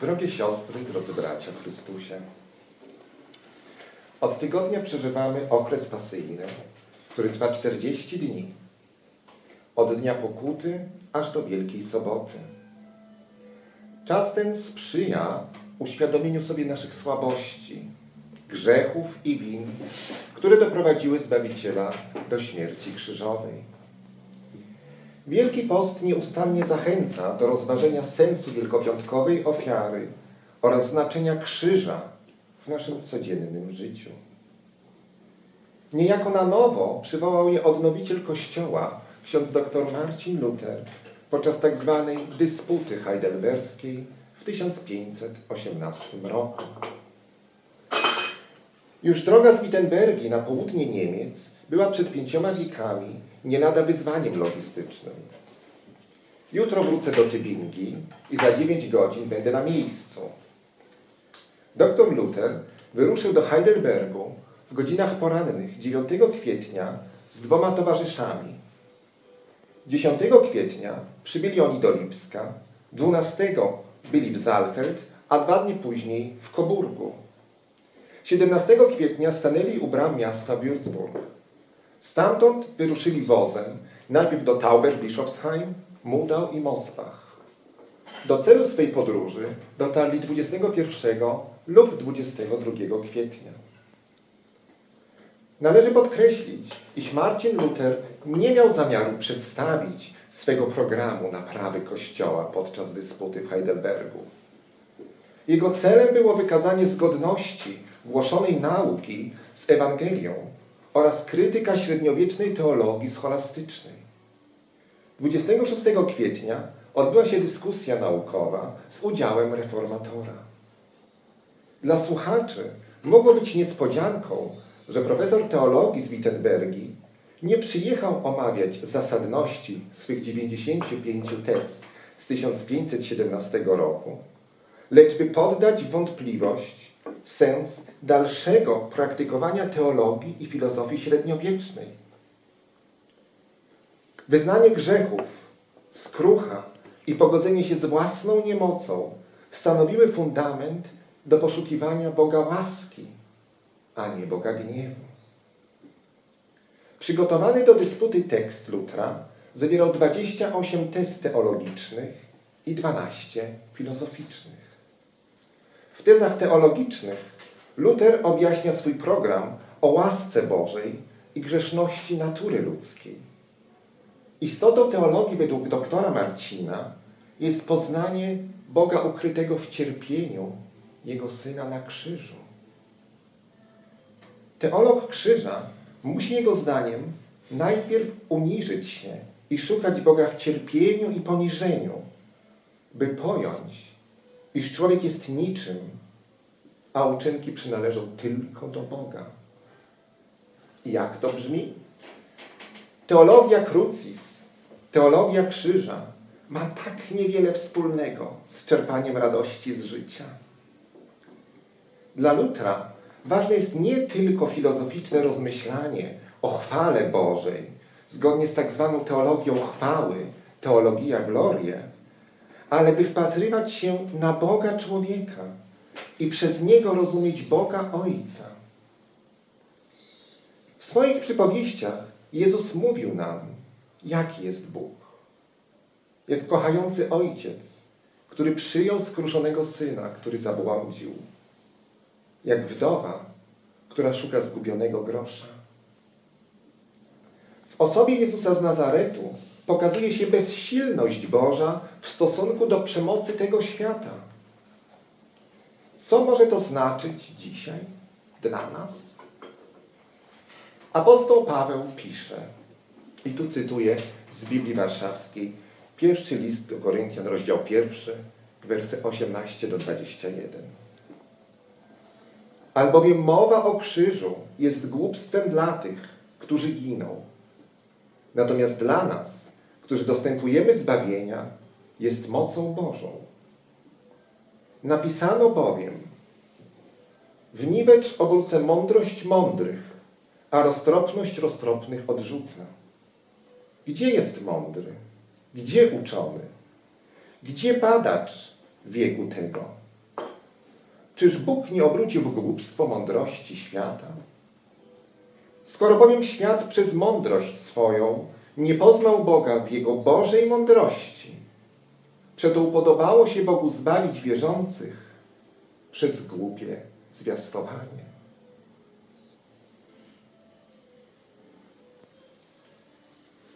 Drogie siostry, drodzy bracia w Chrystusie, od tygodnia przeżywamy okres pasyjny, który trwa 40 dni. Od dnia pokuty aż do Wielkiej Soboty. Czas ten sprzyja uświadomieniu sobie naszych słabości, grzechów i win, które doprowadziły Zbawiciela do śmierci krzyżowej. Wielki Post nieustannie zachęca do rozważenia sensu wielkopiątkowej ofiary oraz znaczenia krzyża w naszym codziennym życiu. Niejako na nowo przywołał je odnowiciel Kościoła, ksiądz dr Marcin Luther, podczas tak zwanej dysputy heidelberskiej w 1518 roku. Już droga z Wittenbergi na południe Niemiec była przed pięcioma wiekami nie lada wyzwaniem logistycznym. Jutro wrócę do Tybingi i za dziewięć godzin będę na miejscu. Doktor Luther wyruszył do Heidelbergu w godzinach porannych 9 kwietnia z dwoma towarzyszami. 10 kwietnia przybyli oni do Lipska, 12 byli w Saalfeld, a dwa dni później w Coburgu. 17 kwietnia stanęli u bram miasta Würzburg. Stamtąd wyruszyli wozem najpierw do Tauber-Bischofsheim, Mudau i Mosbach. Do celu swej podróży dotarli 21 lub 22 kwietnia. Należy podkreślić, iż Marcin Luther nie miał zamiaru przedstawić swego programu naprawy Kościoła podczas dysputy w Heidelbergu. Jego celem było wykazanie zgodności głoszonej nauki z Ewangelią oraz krytyka średniowiecznej teologii scholastycznej. 26 kwietnia odbyła się dyskusja naukowa z udziałem reformatora. Dla słuchaczy mogło być niespodzianką, że profesor teologii z Wittenbergi nie przyjechał omawiać zasadności swych 95 tez z 1517 roku, lecz by poddać wątpliwość sens dalszego praktykowania teologii i filozofii średniowiecznej. Wyznanie grzechów, skrucha i pogodzenie się z własną niemocą stanowiły fundament do poszukiwania Boga łaski, a nie Boga gniewu. Przygotowany do dysputy tekst Lutra zawierał 28 tez teologicznych i 12 filozoficznych. W tezach teologicznych Luther objaśnia swój program o łasce Bożej i grzeszności natury ludzkiej. Istotą teologii według doktora Marcina jest poznanie Boga ukrytego w cierpieniu Jego Syna na krzyżu. Teolog krzyża musi jego zdaniem najpierw uniżyć się i szukać Boga w cierpieniu i poniżeniu, by pojąć, iż człowiek jest niczym, a uczynki przynależą tylko do Boga. Jak to brzmi? Teologia crucis, teologia krzyża ma tak niewiele wspólnego z czerpaniem radości z życia. Dla Lutra ważne jest nie tylko filozoficzne rozmyślanie o chwale Bożej, zgodnie z tak zwaną teologią chwały, teologia glorie, ale by wpatrywać się na Boga człowieka i przez Niego rozumieć Boga Ojca. W swoich przypowieściach Jezus mówił nam, jaki jest Bóg. Jak kochający ojciec, który przyjął skruszonego syna, który zabłądził. Jak wdowa, która szuka zgubionego grosza. W osobie Jezusa z Nazaretu pokazuje się bezsilność Boża w stosunku do przemocy tego świata. Co może to znaczyć dzisiaj dla nas? Apostoł Paweł pisze, i tu cytuję z Biblii Warszawskiej, pierwszy list do Koryntian, rozdział pierwszy, wersy 18 do 21. Albowiem mowa o krzyżu jest głupstwem dla tych, którzy giną. Natomiast dla nas, którzy dostępujemy zbawienia, jest mocą Bożą. Napisano bowiem, wniwecz obrócę mądrość mądrych, a roztropność roztropnych odrzuca. Gdzie jest mądry? Gdzie uczony? Gdzie badacz wieku tego? Czyż Bóg nie obrócił w głupstwo mądrości świata? Skoro bowiem świat przez mądrość swoją nie poznał Boga w Jego Bożej mądrości, przeto upodobało się Bogu zbawić wierzących przez głupie zwiastowanie.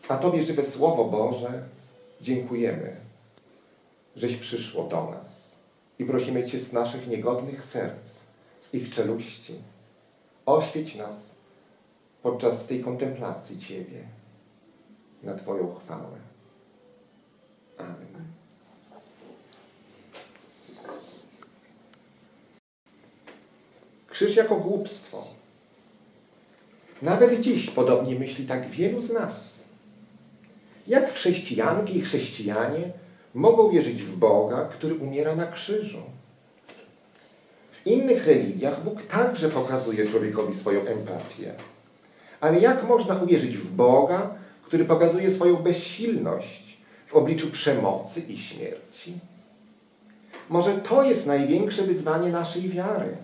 A Tobie, żywe Słowo Boże, dziękujemy, żeś przyszło do nas i prosimy Cię z naszych niegodnych serc, z ich czeluści, oświeć nas podczas tej kontemplacji Ciebie na Twoją chwałę. Amen. Krzyż jako głupstwo. Nawet dziś podobnie myśli tak wielu z nas. Jak chrześcijanki i chrześcijanie mogą wierzyć w Boga, który umiera na krzyżu? W innych religiach Bóg także pokazuje człowiekowi swoją empatię. Ale jak można uwierzyć w Boga, który pokazuje swoją bezsilność w obliczu przemocy i śmierci? Może to jest największe wyzwanie naszej wiary.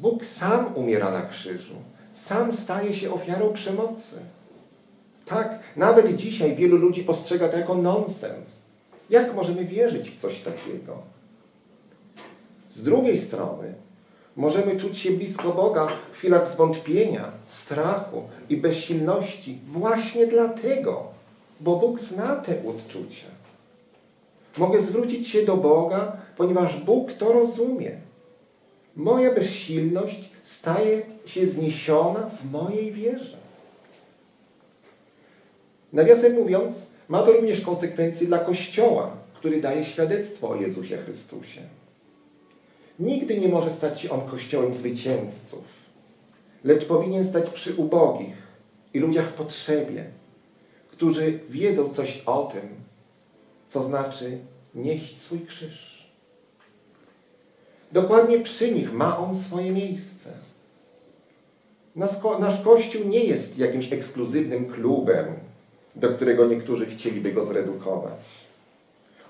Bóg sam umiera na krzyżu, sam staje się ofiarą przemocy. Tak, nawet dzisiaj wielu ludzi postrzega to jako nonsens. Jak możemy wierzyć w coś takiego? Z drugiej strony, możemy czuć się blisko Boga w chwilach zwątpienia, strachu i bezsilności właśnie dlatego, bo Bóg zna te odczucia. Mogę zwrócić się do Boga, ponieważ Bóg to rozumie. Moja bezsilność staje się zniesiona w mojej wierze. Nawiasem mówiąc, ma to również konsekwencje dla Kościoła, który daje świadectwo o Jezusie Chrystusie. Nigdy nie może stać się on Kościołem zwycięzców, lecz powinien stać przy ubogich i ludziach w potrzebie, którzy wiedzą coś o tym, co znaczy nieść swój krzyż. Dokładnie przy nich ma on swoje miejsce. Nasz, ko nasz Kościół nie jest jakimś ekskluzywnym klubem, do którego niektórzy chcieliby go zredukować.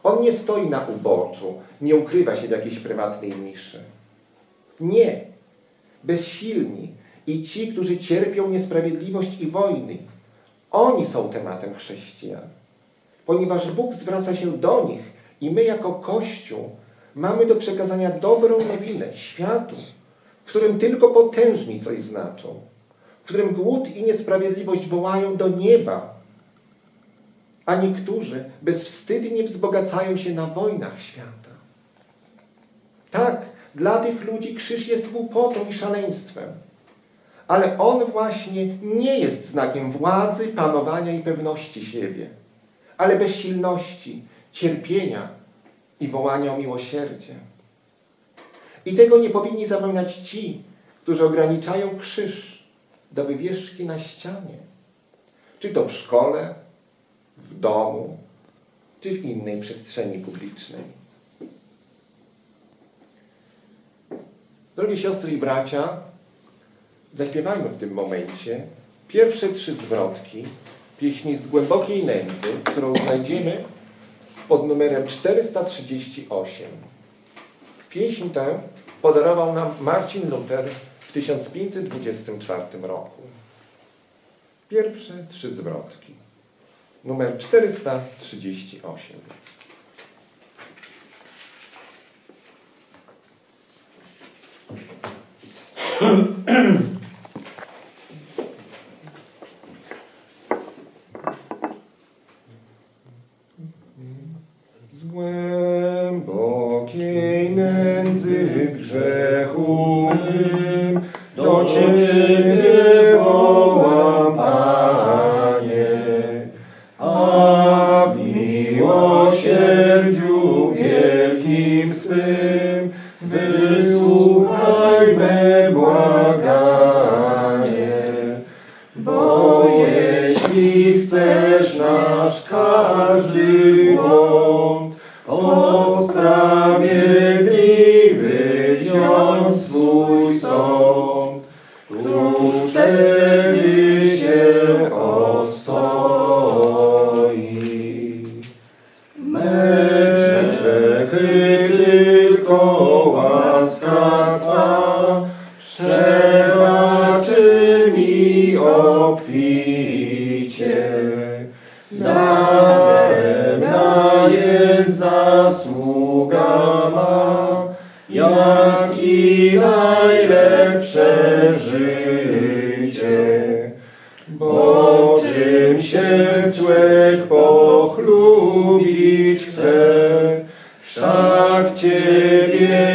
On nie stoi na uboczu, nie ukrywa się w jakiejś prywatnej niszy. Nie. Bezsilni i ci, którzy cierpią niesprawiedliwość i wojny, oni są tematem chrześcijan. Ponieważ Bóg zwraca się do nich i my jako Kościół mamy do przekazania dobrą nowinę światu, w którym tylko potężni coś znaczą, w którym głód i niesprawiedliwość wołają do nieba, a niektórzy bezwstydnie wzbogacają się na wojnach świata. Tak, dla tych ludzi krzyż jest głupotą i szaleństwem, ale on właśnie nie jest znakiem władzy, panowania i pewności siebie, ale bezsilności, cierpienia i wołania o miłosierdzie. I tego nie powinni zapominać ci, którzy ograniczają krzyż do wywieszki na ścianie, czy to w szkole, w domu czy w innej przestrzeni publicznej. Drogie siostry i bracia, zaśpiewajmy w tym momencie pierwsze trzy zwrotki pieśni z głębokiej nędzy, którą znajdziemy pod numerem 438. Pieśń tę podarował nam Marcin Luther w 1524 roku. Pierwsze trzy zwrotki numer 438. Im i najlepsze życie, bo czym się człek pochlubić chce, wszak Ciebie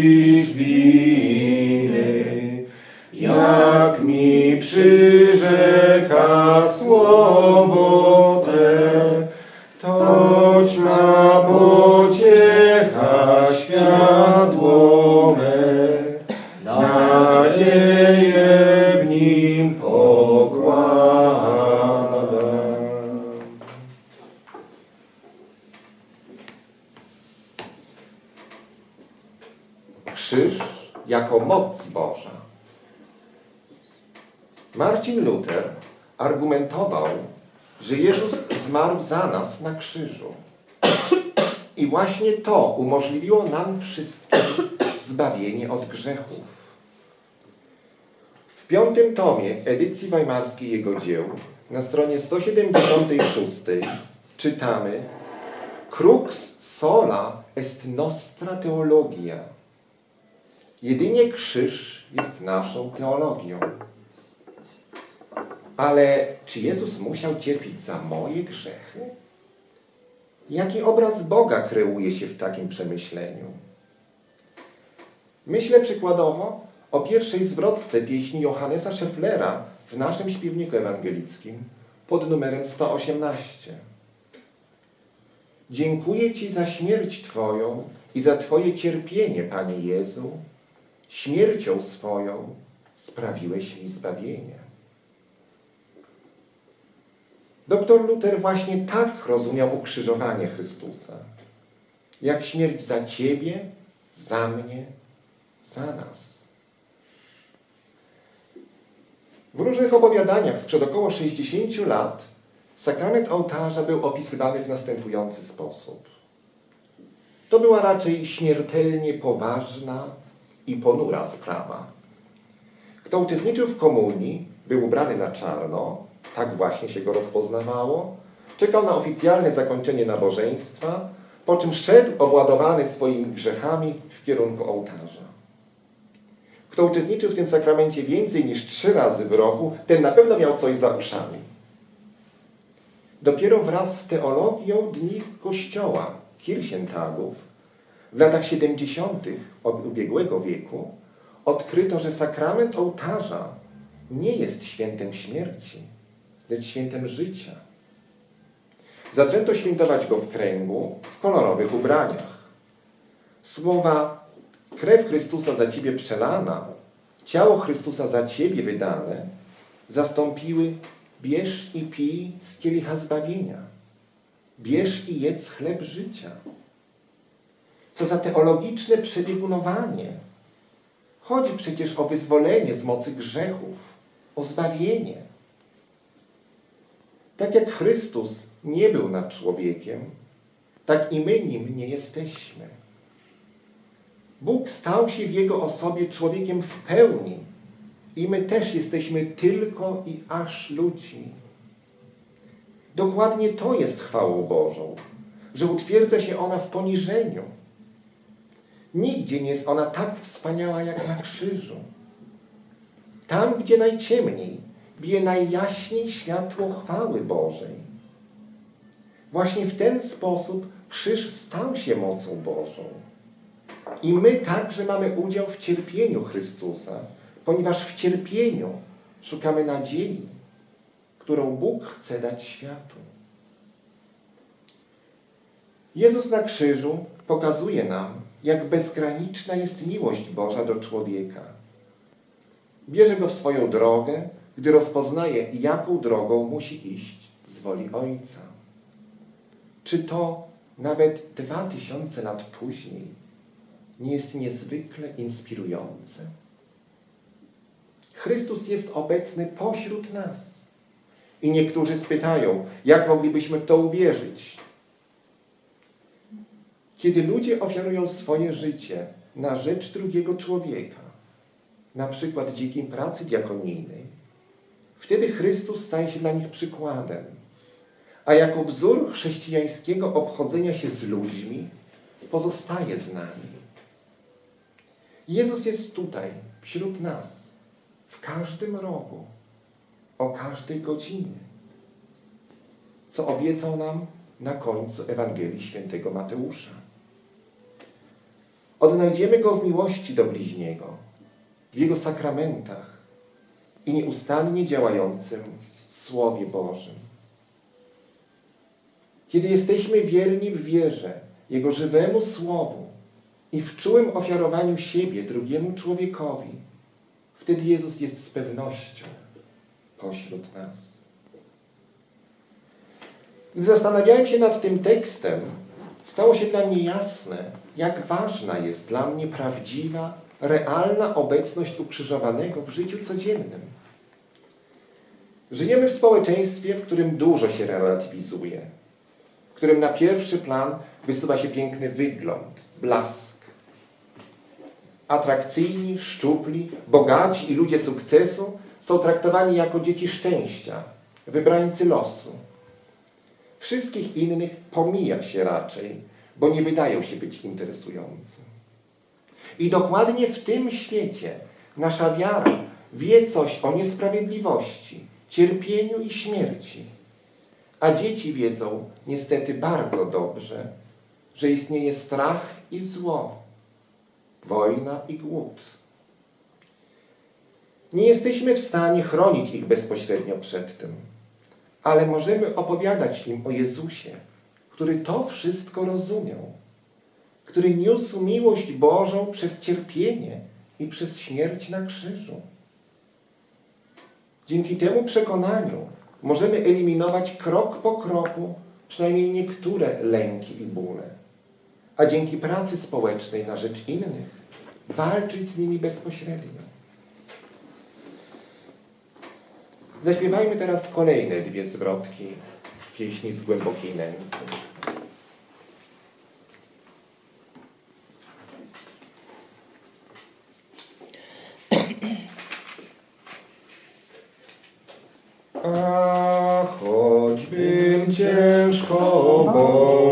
odpuścisz winy. Jak mi przyrzeka argumentował, że Jezus zmarł za nas na krzyżu. I właśnie to umożliwiło nam wszystkim zbawienie od grzechów. W piątym tomie edycji weimarskiej jego dzieł, na stronie 176 czytamy Crux sola est nostra teologia. Jedynie krzyż jest naszą teologią. Ale czy Jezus musiał cierpieć za moje grzechy? Jaki obraz Boga kreuje się w takim przemyśleniu? Myślę przykładowo o pierwszej zwrotce pieśni Johannesa Schefflera w naszym śpiewniku ewangelickim pod numerem 118. Dziękuję Ci za śmierć Twoją i za Twoje cierpienie, Panie Jezu. Śmiercią swoją sprawiłeś mi zbawienie. Doktor Luther właśnie tak rozumiał ukrzyżowanie Chrystusa. Jak śmierć za Ciebie, za mnie, za nas. W różnych opowiadaniach sprzed około 60 lat sakrament ołtarza był opisywany w następujący sposób. To była raczej śmiertelnie poważna i ponura sprawa. Kto uczestniczył w komunii, był ubrany na czarno, tak właśnie się go rozpoznawało, czekał na oficjalne zakończenie nabożeństwa, po czym szedł obładowany swoimi grzechami w kierunku ołtarza. Kto uczestniczył w tym sakramencie więcej niż trzy razy w roku, ten na pewno miał coś za uszami. Dopiero wraz z teologią dni Kościoła, Kirchentagów, w latach 70. ubiegłego wieku odkryto, że sakrament ołtarza nie jest świętem śmierci, lecz świętem życia. Zaczęto świętować go w kręgu, w kolorowych ubraniach. Słowa krew Chrystusa za Ciebie przelana, ciało Chrystusa za Ciebie wydane, zastąpiły bierz i pij z kielicha zbawienia. Bierz i jedz chleb życia. Co za teologiczne przebiegunowanie. Chodzi przecież o wyzwolenie z mocy grzechów, o zbawienie. Tak jak Chrystus nie był nad człowiekiem, tak i my nim nie jesteśmy. Bóg stał się w Jego osobie człowiekiem w pełni i my też jesteśmy tylko i aż ludźmi. Dokładnie to jest chwałą Bożą, że utwierdza się ona w poniżeniu. Nigdzie nie jest ona tak wspaniała jak na krzyżu. Tam, gdzie najciemniej, bije najjaśniej światło chwały Bożej. Właśnie w ten sposób krzyż stał się mocą Bożą. I my także mamy udział w cierpieniu Chrystusa, ponieważ w cierpieniu szukamy nadziei, którą Bóg chce dać światu. Jezus na krzyżu pokazuje nam, jak bezgraniczna jest miłość Boża do człowieka. Bierze go w swoją drogę, gdy rozpoznaje, jaką drogą musi iść z woli Ojca. Czy to nawet dwa tysiące lat później nie jest niezwykle inspirujące? Chrystus jest obecny pośród nas. I niektórzy spytają, jak moglibyśmy w to uwierzyć? Kiedy ludzie ofiarują swoje życie na rzecz drugiego człowieka, na przykład dzięki pracy diakonijnej, wtedy Chrystus staje się dla nich przykładem, a jako wzór chrześcijańskiego obchodzenia się z ludźmi pozostaje z nami. Jezus jest tutaj, wśród nas, w każdym rogu, o każdej godzinie, co obiecał nam na końcu Ewangelii Świętego Mateusza. Odnajdziemy Go w miłości do bliźniego, w Jego sakramentach i nieustannie działającym Słowie Bożym. Kiedy jesteśmy wierni w wierze Jego żywemu Słowu i w czułym ofiarowaniu siebie drugiemu człowiekowi, wtedy Jezus jest z pewnością pośród nas. Gdy zastanawiałem się nad tym tekstem, stało się dla mnie jasne, jak ważna jest dla mnie prawdziwa, realna obecność ukrzyżowanego w życiu codziennym. Żyjemy w społeczeństwie, w którym dużo się relatywizuje, w którym na pierwszy plan wysuwa się piękny wygląd, blask. Atrakcyjni, szczupli, bogaci i ludzie sukcesu są traktowani jako dzieci szczęścia, wybrańcy losu. Wszystkich innych pomija się raczej, bo nie wydają się być interesujący. I dokładnie w tym świecie nasza wiara wie coś o niesprawiedliwości, cierpieniu i śmierci. A dzieci wiedzą niestety bardzo dobrze, że istnieje strach i zło, wojna i głód. Nie jesteśmy w stanie chronić ich bezpośrednio przed tym, ale możemy opowiadać im o Jezusie, który to wszystko rozumiał, który niósł miłość Bożą przez cierpienie i przez śmierć na krzyżu. Dzięki temu przekonaniu możemy eliminować krok po kroku przynajmniej niektóre lęki i bóle, a dzięki pracy społecznej na rzecz innych walczyć z nimi bezpośrednio. Zaśpiewajmy teraz kolejne dwie zwrotki pieśni z głębokiej nędzy. Oh.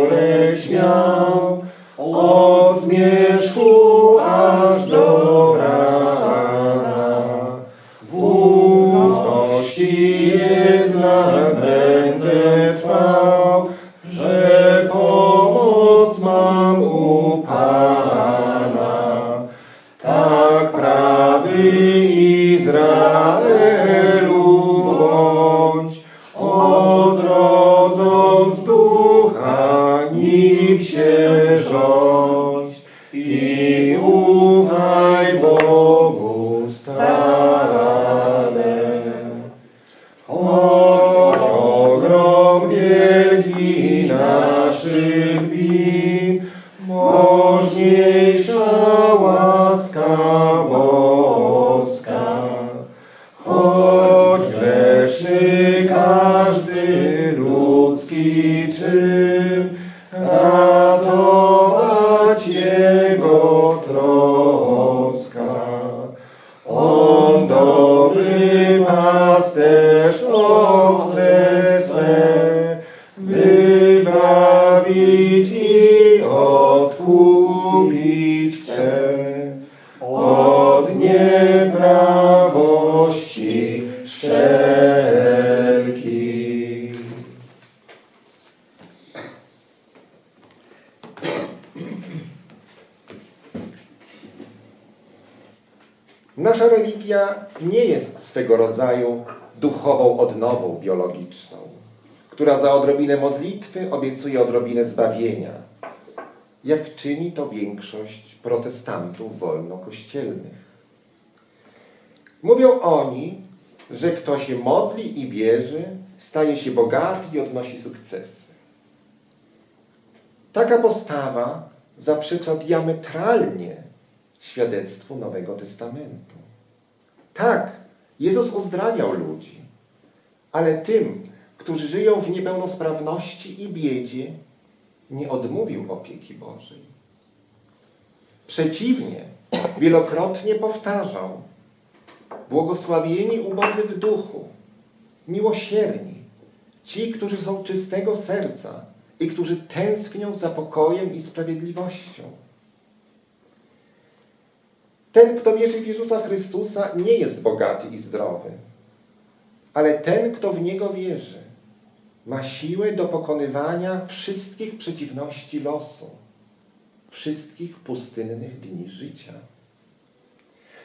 Możniejsza łaska boska. Nasza religia nie jest swego rodzaju duchową odnową biologiczną, która za odrobinę modlitwy obiecuje odrobinę zbawienia, jak czyni to większość protestantów wolnokościelnych. Mówią oni, że kto się modli i wierzy, staje się bogaty i odnosi sukcesy. Taka postawa zaprzecza diametralnie świadectwu Nowego Testamentu. Tak, Jezus uzdrawiał ludzi, ale tym, którzy żyją w niepełnosprawności i biedzie, nie odmówił opieki Bożej. Przeciwnie, wielokrotnie powtarzał: Błogosławieni ubodzy w duchu, miłosierni, ci, którzy są czystego serca i którzy tęsknią za pokojem i sprawiedliwością. Ten, kto wierzy w Jezusa Chrystusa, nie jest bogaty i zdrowy, ale ten, kto w Niego wierzy, ma siłę do pokonywania wszystkich przeciwności losu, wszystkich pustynnych dni życia.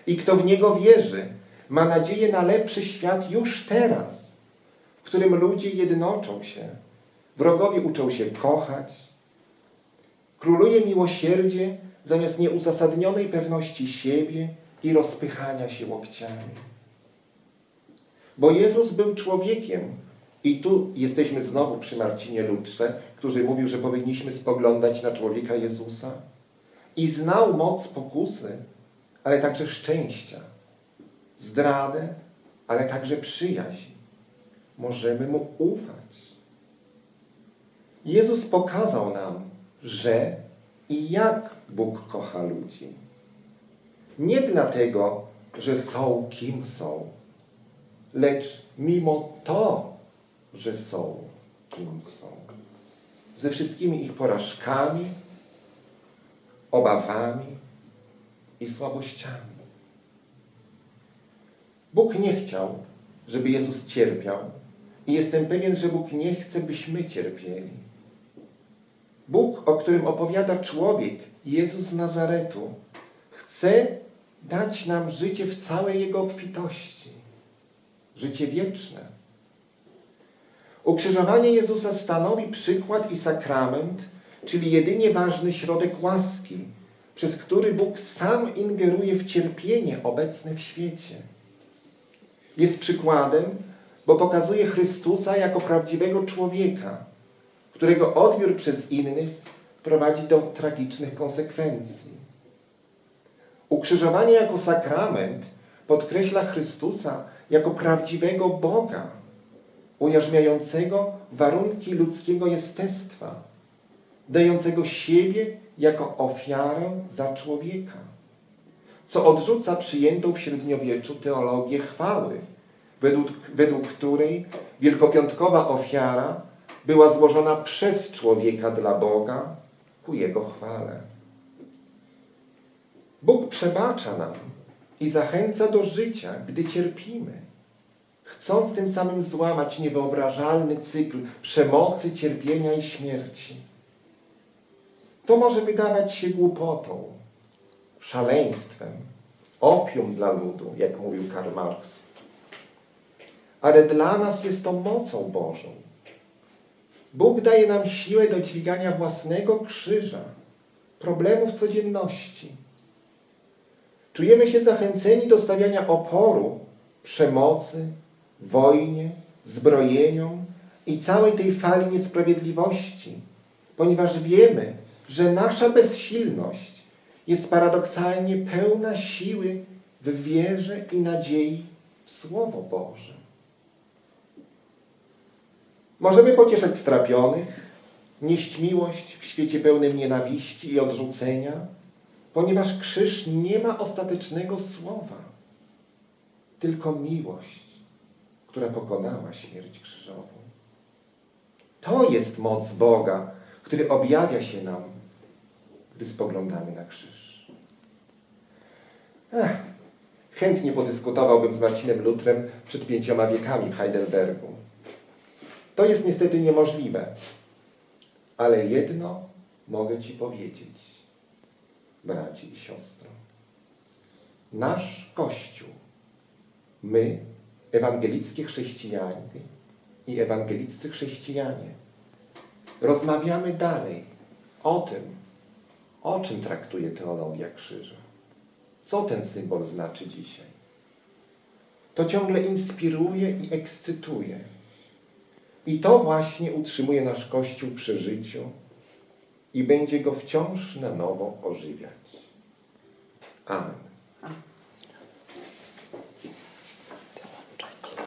I kto w Niego wierzy, ma nadzieję na lepszy świat już teraz, w którym ludzie jednoczą się, wrogowie uczą się kochać, króluje miłosierdzie zamiast nieuzasadnionej pewności siebie i rozpychania się łokciami. Bo Jezus był człowiekiem, i tu jesteśmy znowu przy Marcinie Lutrze, który mówił, że powinniśmy spoglądać na człowieka Jezusa. I znał moc pokusy, ale także szczęścia, zdradę, ale także przyjaźń. Możemy Mu ufać. Jezus pokazał nam, że i jak Bóg kocha ludzi. Nie dlatego, że są kim są, lecz mimo to, że są kim są. Ze wszystkimi ich porażkami, obawami i słabościami. Bóg nie chciał, żeby Jezus cierpiał i jestem pewien, że Bóg nie chce, byśmy cierpieli. Bóg, o którym opowiada człowiek, Jezus z Nazaretu, chce dać nam życie w całej Jego obfitości. Życie wieczne. Ukrzyżowanie Jezusa stanowi przykład i sakrament, czyli jedynie ważny środek łaski, przez który Bóg sam ingeruje w cierpienie obecne w świecie. Jest przykładem, bo pokazuje Chrystusa jako prawdziwego człowieka, którego odbiór przez innych prowadzi do tragicznych konsekwencji. Ukrzyżowanie jako sakrament podkreśla Chrystusa jako prawdziwego Boga, ujarzmiającego warunki ludzkiego jestestwa, dającego siebie jako ofiarę za człowieka, co odrzuca przyjętą w średniowieczu teologię chwały, według, według której wielkopiątkowa ofiara była złożona przez człowieka dla Boga ku Jego chwale. Bóg przebacza nam i zachęca do życia, gdy cierpimy, chcąc tym samym złamać niewyobrażalny cykl przemocy, cierpienia i śmierci. To może wydawać się głupotą, szaleństwem, opium dla ludu, jak mówił Karl Marx. Ale dla nas jest to mocą Bożą. Bóg daje nam siłę do dźwigania własnego krzyża, problemów codzienności. Czujemy się zachęceni do stawiania oporu przemocy, wojnie, zbrojeniom i całej tej fali niesprawiedliwości, ponieważ wiemy, że nasza bezsilność jest paradoksalnie pełna siły w wierze i nadziei w Słowo Boże. Możemy pocieszać strapionych, nieść miłość w świecie pełnym nienawiści i odrzucenia, ponieważ krzyż nie ma ostatecznego słowa, tylko miłość, która pokonała śmierć krzyżową. To jest moc Boga, który objawia się nam, gdy spoglądamy na krzyż. Chętnie podyskutowałbym z Marcinem Lutrem przed pięcioma wiekami w Heidelbergu. To jest niestety niemożliwe, ale jedno mogę Ci powiedzieć, braci i siostro. Nasz Kościół, my, ewangelickie chrześcijanie i ewangeliccy chrześcijanie, rozmawiamy dalej o tym, o czym traktuje teologia krzyża. Co ten symbol znaczy dzisiaj? To ciągle inspiruje i ekscytuje. I to właśnie utrzymuje nasz Kościół przy życiu i będzie go wciąż na nowo ożywiać. Amen.